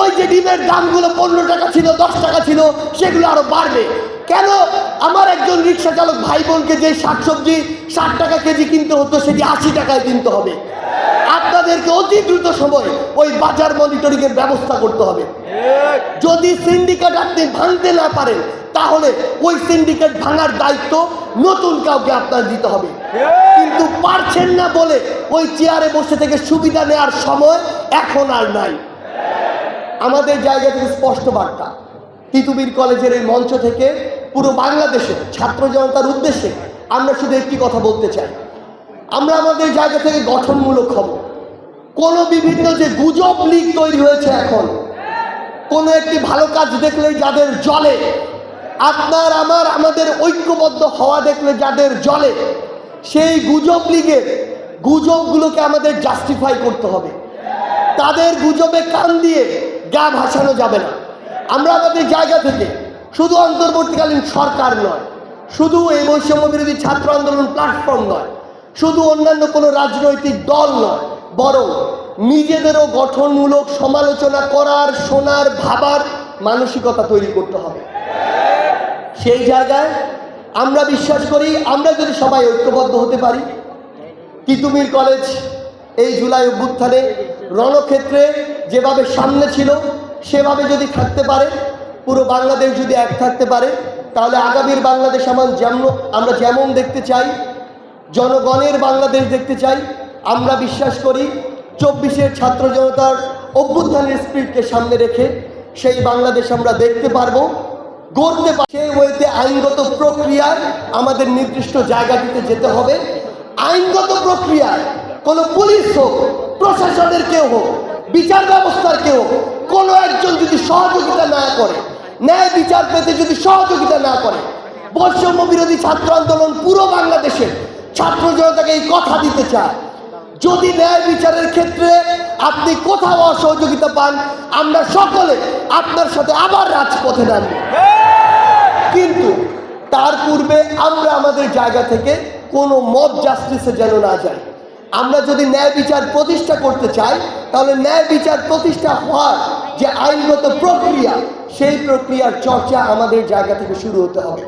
ওই যে ডিমের দামগুলো পনেরো টাকা ছিল, দশ টাকা ছিল, সেগুলো আরও বাড়বে। কেন? আমার একজন রিক্সা চালক ভাই বোনকে যে শাকসবজি ষাট টাকা কেজি কিনতে হতো, সেটি আশি টাকায় কিনতে হবে। আপনাদেরকে অতি দ্রুত সময় ওই বাজার মনিটরিং এর ব্যবস্থা করতে হবে। যদি সিন্ডিকেট আপনি ভাঙতে না পারেন, তাহলে ওই সিন্ডিকেট ভাঙার দায়িত্ব নতুন কাউকে আপনার দিতে হবে। কিন্তু পারছেন না বলে ওই চেয়ারে বসে থেকে সুবিধা নেওয়ার সময় এখন আর নাই। আমাদের জায়গা থেকে স্পষ্ট বার্তা। তিতুমির কলেজের এই মঞ্চ থেকে পুরো বাংলাদেশে ছাত্র জনতার উদ্দেশ্যে আমরা শুধু একটি কথা বলতে চাই। আমরা আমাদের জায়গা থেকে গঠনমূলক হব। কোনো বিভিন্ন যে গুজব লীগ তৈরি হয়েছে এখন, কোনো একটি ভালো কাজ দেখলেই যাদের জলে, আপনার আমার আমাদের ঐক্যবদ্ধ হওয়া দেখলে যাদের জলে, সেই গুজব লীগের গুজবগুলোকে আমাদের জাস্টিফাই করতে হবে। তাদের গুজবে কান দিয়ে গা ভাসানো যাবে না। আমরা আমাদের জায়গা থেকে শুধু অন্তর্বর্তীকালীন সরকার নয়, শুধু এই বৈষম্য বিরোধী ছাত্র আন্দোলন প্ল্যাটফর্ম নয়, শুধু অন্যান্য কোনো রাজনৈতিক দল নয়, বরং নিজেদেরও গঠনমূলক সমালোচনা করার, শোনার, ভাবার মানসিকতা তৈরি করতে হবে। সেই জায়গায় আমরা বিশ্বাস করি, আমরা যদি সবাই ঐক্যবদ্ধ হতে পারি, তিতুমির কলেজ এই জুলাই অভ্যুত্থানে রণক্ষেত্রে যেভাবে সামনে ছিল, সেভাবে যদি থাকতে পারে, পুরো বাংলাদেশ যদি এক থাকতে পারে, তাহলে আগামীর বাংলাদেশ আমার যেমন, আমরা যেমন দেখতে চাই, জনগণের বাংলাদেশ দেখতে চাই, আমরা বিশ্বাস করি চব্বিশের ছাত্র জনতার অভ্যুত্থানের স্পিরিটকে সামনে রেখে সেই বাংলাদেশ আমরা দেখতে পারব, গড়তে পার সেই ওয়েতে আইনগত প্রক্রিয়ায় আমাদের নির্দিষ্ট জায়গাটিতে যেতে হবে। আইনগত প্রক্রিয়ায় কোনো পুলিশ হোক, প্রশাসনের কেউ হোক বিচার ব্যবস্থার কেউ কোনো একজন যদি সহযোগিতা না করে, ন্যায় বিচার পেতে যদি সহযোগিতা না করে, বৈষম্য বিরোধী ছাত্র আন্দোলন পুরো বাংলাদেশের ছাত্র জনতাকে এই কথা দিতে চায়। যদি ন্যায় বিচারের ক্ষেত্রে আপনি কোথাও অসহযোগিতা পান, আমরা সকলে আপনার সাথে আবার রাজপথে নামব। কিন্তু তার পূর্বে আমরা আমাদের জায়গা থেকে কোনো মব জাস্টিসে যেন না যাই। আমরা যদি ন্যায় বিচার প্রতিষ্ঠা করতে চাই, তাহলে ন্যায় বিচার প্রতিষ্ঠা হওয়ার যে আইনগত প্রক্রিয়া, সেই প্রক্রিয়ার চর্চা আমাদের জায়গা থেকে শুরু হতে হবে।